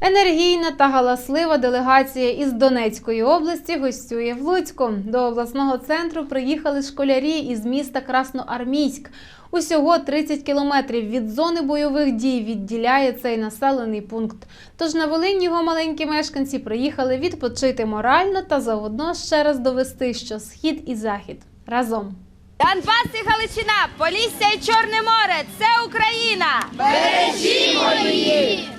Енергійна та галаслива делегація із Донецької області гостює в Луцьку. До обласного центру приїхали школярі із міста Красноармійськ. Усього 30 кілометрів від зони бойових дій відділяє цей населений пункт. Тож на Волинь його маленькі мешканці приїхали відпочити морально та заодно ще раз довести, що схід і захід разом. Донбас і Галичина, Полісся і Чорне море це Україна! Схід і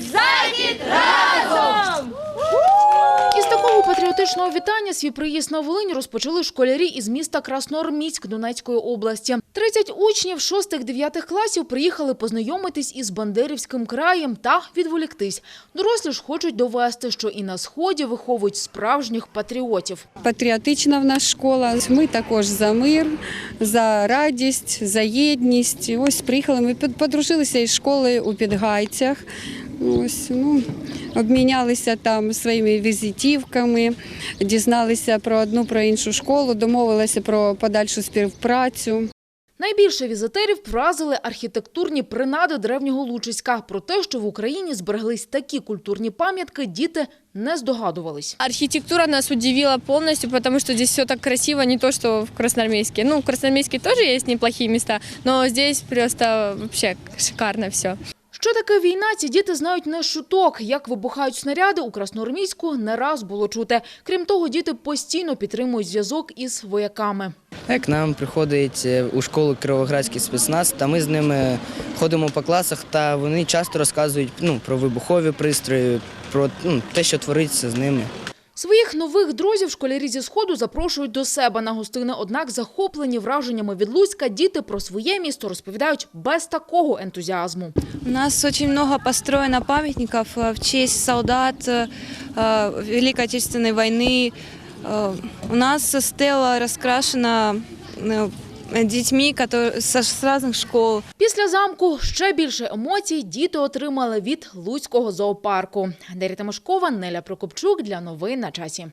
захід разом! Із такого патріотичного вітання свій приїзд на Волинь розпочали школярі із міста Красноармійськ Донецької області. 30 учнів 6-9 класів приїхали познайомитись із Бандерівським краєм та відволіктись. Дорослі ж хочуть довести, що і на сході виховують справжніх патріотів. Патріотична в нас школа. Ми також за мир, за радість, за єдність. Ось приїхали. Ми подружилися із школи у Підгайцях. Ось ну обмінялися там своїми візитівками, дізналися про одну про іншу школу, домовилися про подальшу співпрацю. Найбільше візитерів вразили архітектурні принади древнього Лучиська. Про те, що в Україні збереглись такі культурні пам'ятки, діти не здогадувались. Архитектура нас удивила полностью, потому что здесь все так красиво, не то что в Красноармейске. Ну, в Красноармейске тоже есть неплохие места, но здесь просто вообще шикарно все. Що таке війна, ці діти знають не шуток. Як вибухають снаряди у Красноармійську не раз було чути. Крім того, діти постійно підтримують зв'язок із вояками. К нам приходить е, у школу Кривоградський спецназ, та ми з ними ходимо по класах, та вони часто розказують ну, про вибухові пристрої, про ну, те, що твориться з ними. Своїх нових друзів школярі зі сходу запрошують до себе на гостини. Однак, захоплені враженнями від Луцька, діти про своє місто розповідають без такого ентузіазму. У нас очень много построено памятников э, в честь солдат э, э, Великой Отечественной войны. Э, У нас стела раскрашена э, детьми которые, со- с разных школ. Після замку ще більше емоцій діти отримали від Луцького зоопарку. Дар'я Тимошкова, Неля Прокопчук для новин на часі.